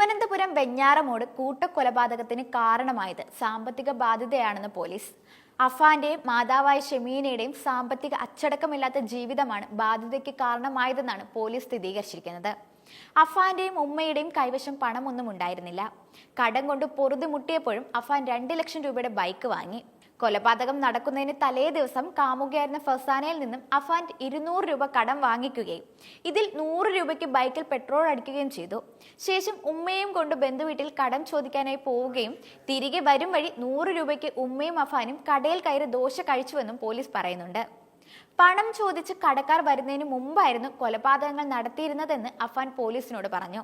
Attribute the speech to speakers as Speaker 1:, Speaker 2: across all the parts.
Speaker 1: തിരുവനന്തപുരം വെഞ്ഞാറമൂട് കൂട്ടക്കൊലപാതകത്തിന് കാരണമായത് സാമ്പത്തിക ബാധ്യതയാണെന്ന് പോലീസ്. അഫാന്റെയും മാതാവായ ഷെമീനയുടെയും സാമ്പത്തിക അച്ചടക്കമില്ലാത്ത ജീവിതമാണ് ബാധ്യതയ്ക്ക് കാരണമായതെന്നാണ് പോലീസ് സ്ഥിരീകരിച്ചിരിക്കുന്നത്. അഫാന്റെയും ഉമ്മയുടെയും കൈവശം പണമൊന്നും ഉണ്ടായിരുന്നില്ല. കടം കൊണ്ട് പൊറുതി മുട്ടിയപ്പോഴും അഫാൻ രണ്ട് ലക്ഷം രൂപയുടെ ബൈക്ക് വാങ്ങി. കൊലപാതകം നടക്കുന്നതിന് തലേ ദിവസം കാമുകയായിരുന്ന ഫസാനയിൽ നിന്നും അഫാൻ ഇരുന്നൂറ് രൂപ കടം വാങ്ങിക്കുകയും ഇതിൽ നൂറ് രൂപയ്ക്ക് ബൈക്കിൽ പെട്രോൾ അടിക്കുകയും ചെയ്തു. ശേഷം ഉമ്മയും കൊണ്ട് ബന്ധുവീട്ടിൽ കടം ചോദിക്കാനായി പോവുകയും തിരികെ വരും വഴി നൂറ് രൂപയ്ക്ക് ഉമ്മയും അഫാനും കടയിൽ കയറി ദോശ കഴിച്ചുവെന്നും പോലീസ് പറയുന്നുണ്ട്. പണം ചോദിച്ച് കടക്കാർ വരുന്നതിന് മുമ്പായിരുന്നു കൊലപാതകങ്ങൾ നടത്തിയിരുന്നതെന്ന് അഫാൻ പോലീസിനോട് പറഞ്ഞു.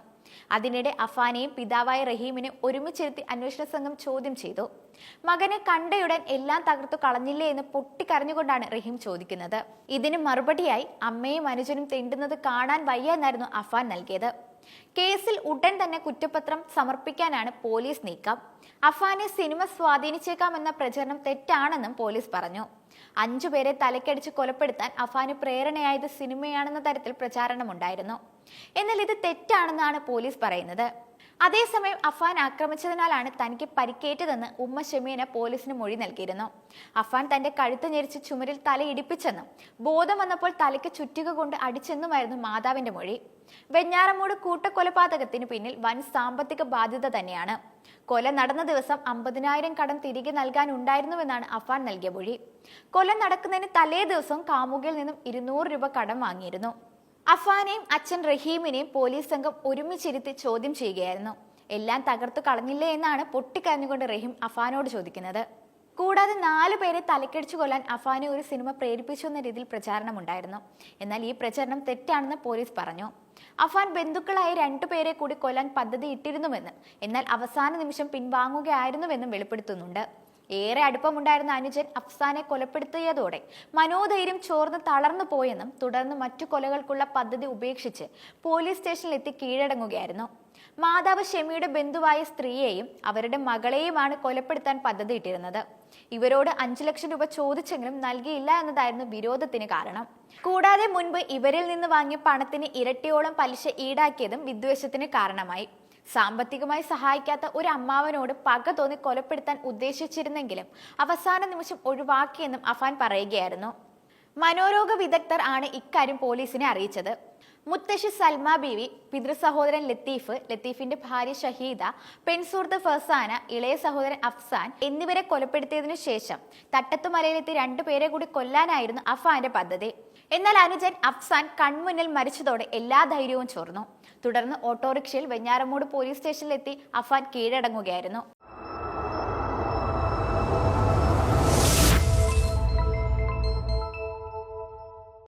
Speaker 1: അതിനിടെ അഫാനെയും പിതാവായ റഹീമിനെ ഒരുമിച്ചിരുത്തി അന്വേഷണ സംഘം ചോദ്യം ചെയ്തു. മകനെ കണ്ടയുടൻ എല്ലാം തകർത്തു കളഞ്ഞില്ലേ എന്ന് പൊട്ടിക്കരഞ്ഞുകൊണ്ടാണ് റഹീം ചോദിക്കുന്നത്. ഇതിന് മറുപടിയായി അമ്മയും അനുജനും തെണ്ടുന്നത് കാണാൻ വയ്യ എന്നായിരുന്നു അഫാൻ നൽകിയത്. കേസിൽ ഉടൻ തന്നെ കുറ്റപത്രം സമർപ്പിക്കാനാണ് പോലീസ് നീക്കം. അഫാനെ സിനിമ സ്വാധീനിച്ചേക്കാമെന്ന പ്രചരണം തെറ്റാണെന്നും പോലീസ് പറഞ്ഞു. അഞ്ചുപേരെ തലക്കടിച്ച് കൊലപ്പെടുത്താൻ അഫാന് പ്രേരണയായത് സിനിമയാണെന്ന തരത്തിൽ പ്രചാരണമുണ്ടായിരുന്നു. എന്നാൽ ഇത് തെറ്റാണെന്നാണ് പോലീസ് പറയുന്നത്. അതേസമയം അഫാൻ ആക്രമിച്ചതിനാലാണ് തനിക്ക് പരിക്കേറ്റതെന്ന് ഉമ്മ ഷമീന പോലീസിന് മൊഴി നൽകിയിരുന്നു. അഫാൻ തന്റെ കഴുത്ത് ഞെരിച്ച് ചുമരിൽ തല ഇടിപ്പിച്ചെന്നും ബോധം വന്നപ്പോൾ തലയ്ക്ക് ചുറ്റിക കൊണ്ട് അടിച്ചെന്നുമായിരുന്നു മാതാവിന്റെ മൊഴി. വെഞ്ഞാറമൂട് കൂട്ടക്കൊലപാതകത്തിന് പിന്നിൽ വൻ സാമ്പത്തിക ബാധ്യത തന്നെയാണ്. കൊല നടന്ന ദിവസം അമ്പതിനായിരം കടം തിരികെ നൽകാനുണ്ടായിരുന്നുവെന്നാണ് അഫാൻ നൽകിയ മൊഴി. കൊല നടക്കുന്നതിന് തലേ ദിവസം കാമുകയിൽ നിന്നും ഇരുന്നൂറ് രൂപ കടം വാങ്ങിയിരുന്നു. അഫാനെയും അച്ഛൻ റഹീമിനെയും പോലീസ് സംഘം ഒരുമിച്ചിരുത്തി ചോദ്യം ചെയ്യുകയായിരുന്നു. എല്ലാം തകർത്തു കളഞ്ഞില്ലേ എന്നാണ് പൊട്ടിക്കരഞ്ഞുകൊണ്ട് റഹീം അഫാനോട് ചോദിക്കുന്നത്. കൂടാതെ നാലു പേരെ തലക്കടിച്ചു കൊല്ലാൻ അഫാനെ ഒരു സിനിമ പ്രേരിപ്പിച്ചു എന്ന രീതിയിൽ പ്രചാരണമുണ്ടായിരുന്നു. എന്നാൽ ഈ പ്രചരണം തെറ്റാണെന്ന് പോലീസ് പറഞ്ഞു. അഫാൻ ബന്ധുക്കളായ രണ്ടുപേരെ കൂടി കൊല്ലാൻ പദ്ധതി ഇട്ടിരുന്നുവെന്ന് എന്നാൽ അവസാന നിമിഷം പിൻവാങ്ങുകയായിരുന്നുവെന്നും വെളിപ്പെടുത്തുന്നുണ്ട്. ഏറെ അടുപ്പമുണ്ടായിരുന്ന അനുജൻ അഫ്സാനെ കൊലപ്പെടുത്തിയതോടെ മനോധൈര്യം ചോർന്ന് തളർന്നു പോയെന്നും തുടർന്ന് മറ്റു കൊലകൾക്കുള്ള പദ്ധതി ഉപേക്ഷിച്ച് പോലീസ് സ്റ്റേഷനിലെത്തി കീഴടങ്ങുകയായിരുന്നു. മാതാവ് ഷെമിയുടെ ബന്ധുവായ സ്ത്രീയെയും അവരുടെ മകളെയുമാണ് കൊലപ്പെടുത്താൻ പദ്ധതിയിട്ടിരുന്നത് ഇവരോട് അഞ്ചു ലക്ഷം രൂപ ചോദിച്ചെങ്കിലും നൽകിയില്ല എന്നതായിരുന്നു വിരോധത്തിന് കാരണം. കൂടാതെ മുൻപ് ഇവരിൽ നിന്ന് വാങ്ങിയ പണത്തിന് ഇരട്ടിയോളം പലിശ ഈടാക്കിയതും വിദ്വേഷത്തിന് കാരണമായി. സാമ്പത്തികമായി സഹായിക്കാത്ത ഒരു അമ്മാവനോട് പക തോന്നി കൊലപ്പെടുത്താൻ ഉദ്ദേശിച്ചിരുന്നെങ്കിലും അവസാന നിമിഷം ഒഴിവാക്കിയെന്നും അഫാൻ പറയുകയായിരുന്നു. മനോരോഗ വിദഗ്ധർ ആണ് ഇക്കാര്യം പോലീസിനെ അറിയിച്ചത്. മുത്തശ്ശി സൽമ ബീവി പിതൃ സഹോദരൻ ലത്തീഫ് ലത്തീഫിന്റെ ഭാര്യ ഷഹീദ പെൺസുഹൃത്ത് ഫസാന ഇളയ സഹോദരൻ അഫ്സാൻ എന്നിവരെ കൊലപ്പെടുത്തിയതിനു ശേഷം തട്ടത്തുമലയിലെത്തി രണ്ടുപേരെ കൂടി കൊല്ലാനായിരുന്നു അഫാന്റെ പദ്ധതി. എന്നാൽ അനുജൻ അഫ്സാൻ കൺമുന്നിൽ മരിച്ചതോടെ എല്ലാ ധൈര്യവും ചോർന്നു. തുടർന്ന് ഓട്ടോറിക്ഷയിൽ വെഞ്ഞാറമൂട് പോലീസ് സ്റ്റേഷനിലെത്തി അഫാൻ കീഴടങ്ങുകയായിരുന്നു.